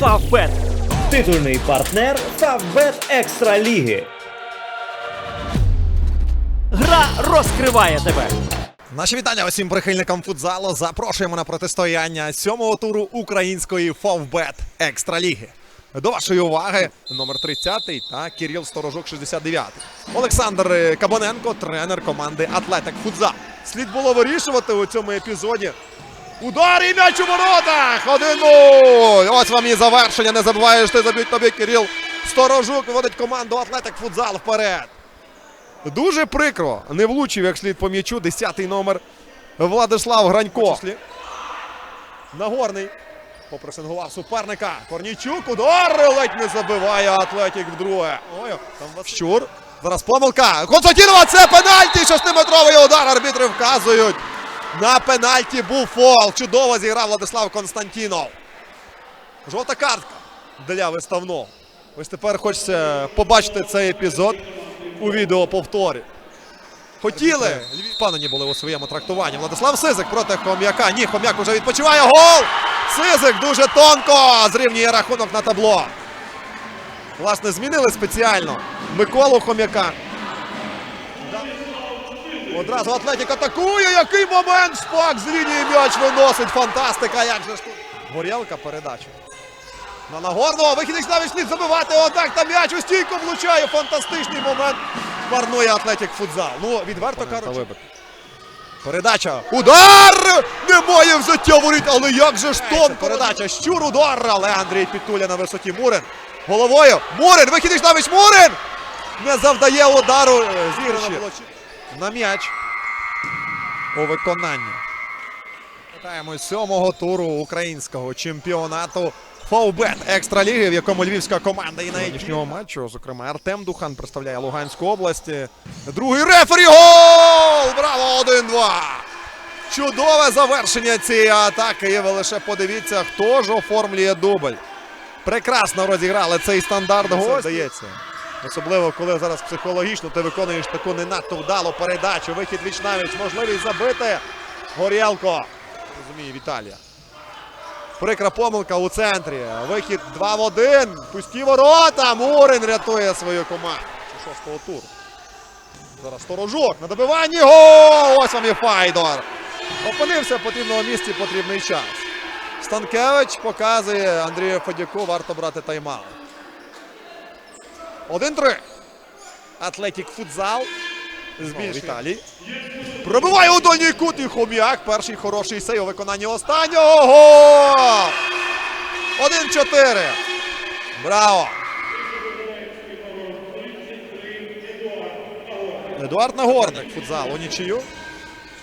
Фавбет. Титульний партнер Фавбет Екстра Ліги. Гра розкриває тебе. Наші вітання усім прихильникам футзалу. Запрошуємо на протистояння сьомого туру української Фовбет Екстраліги. До вашої уваги номер 30 та Кирил Сторожук 69. Олександр Кабаненко, тренер команди Атлетик Футзал. Слід було вирішувати у цьому епізоді. Удар і м'яч у воротах! 1-0! Ось вам і завершення. Не забуваєш, ти заб'ють тобі Кирил Сторожук виводить команду Атлетик Футзал вперед. Дуже прикро. Не влучив як слід по м'ячу. Десятий номер Владислав Гранько. Нагорний. Попресингував суперника. Корнійчук. Удар ледь не забиває Атлетік вдруге. Ой, там Щур. Зараз помилка. Константінова. Це пенальті. Шестиметровий удар. Арбітри вказують. На пенальті був фол. Чудово зіграв Владислав Константінов. Жовта картка для виставного. Ось тепер хочеться побачити цей епізод у відеоповторі. Хотіли, впевнені були у своєму трактуванні. Владислав Сизик проти Хом'яка. Ні, Хом'як уже відпочиває. Гол! Сизик дуже тонко зрівнює рахунок на табло. Власне, змінили спеціально Миколу Хом'яка. Одразу Атлетік атакує. Який момент! Шпак з лінії м'яч виносить. Фантастика! Як же ж тут? Горілка передача. На Нагорного вихід навіть слід забивати. Отак та м'яч у стійку влучає. Фантастичний момент. Марнує Атлетік футзал. Ну, відверто кажучи. Передача. Удар! Немає взяття воріт, але як же ж тонко. Передача. Щур удар, але Андрій Пітуля на висоті Мурин. Головою. Мурин! Вихід навіть Мурин! Не завдає удару. Е, Зіграно було. На м'яч. У виконанні. Вітаємо сьомого туру українського чемпіонату Фовбет Екстраліги, в якому львівська команда і нинішнього матчу. Зокрема, Артем Духан представляє Луганську область. Другий рефері. Гол! Браво! 1-2! Чудове завершення цієї атаки. І ви лише подивіться, хто ж оформлює дубль. Прекрасно розіграли цей стандарт гостей. Особливо, коли зараз психологічно ти виконуєш таку не надто вдалу передачу. Вихід віч навіч, можливість забити. Горєлко. Розуміє Віталія. Прикра помилка у центрі. Вихід 2 в 1. Пусті ворота. Мурин рятує свою команду. Шостого туру. Зараз сторожок на добиванні. Гол! Ось вам і Файдор. Опинився в потрібному місці потрібний час. Станкевич показує Андрію Федяку, варто брати тайм-аут. 1-3. Атлетік футзал. Збільшує. Віталій. Пробиває у дальній кут і Хом'як. Перший хороший сей у виконанні останнього. Гол! 1-4. Браво! Едуард Нагорник футзал у нічию.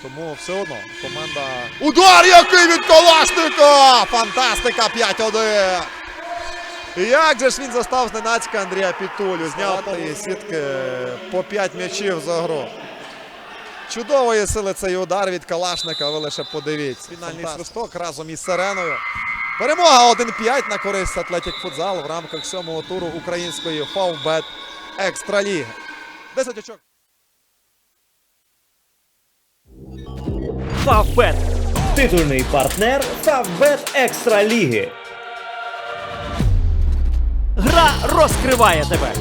Тому все одно команда. Удар який від Калашника! Фантастика 5-1! Як же ж він застав зненацька Андрія Пітулю? Зняв і сітки по 5 м'ячів за гру. Чудової сили цей удар від Калашника, ви лише подивіться. Фінальний свисток разом із Сиреною. Перемога 1-5 на користь Атлетік Футзал в рамках сьомого туру української Фавбет Екстраліги. 10 очок. Фавбет. Титульний партнер Фавбет Екстра Ліги. Гра розкриває тебе.